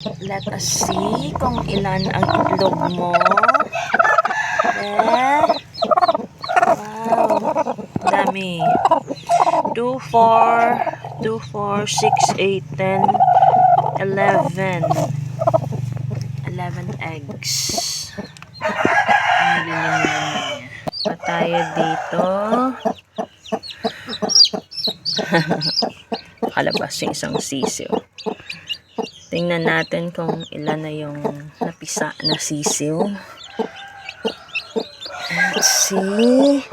Let us see kung ilan ang itlog mo. Eh? Wow. Dami. 2, 4, 2, 4, 6, 8, 10, 11. 11 eggs. Ang lilim naman niya. Pa tayo dito. Kalabas yung isang sisiw. Tingnan natin kung ilan na yung napisa na sisiw. Let's see.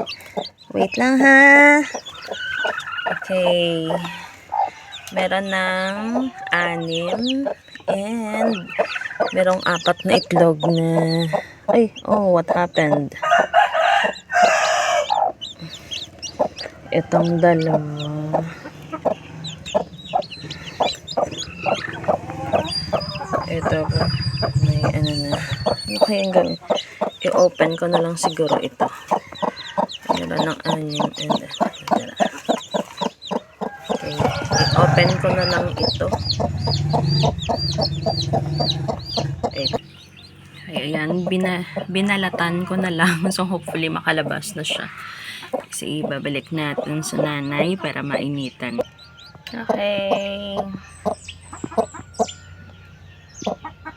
Wait lang ha. Okay. Meron ng anim. And merong apat na itlog na... Ay, oh, what happened? Itong dalawa. Ito ba? May ano na. Ano kayang gawin? I-open ko na lang siguro ito. Meron ng anim and tara. Okay. I-open ko na lang ito. Ay, ayan. Bina, binalatan ko na lang. So, hopefully, makalabas na siya. Kasi, babalik natin sa nanay para mainitan. Okay. stop.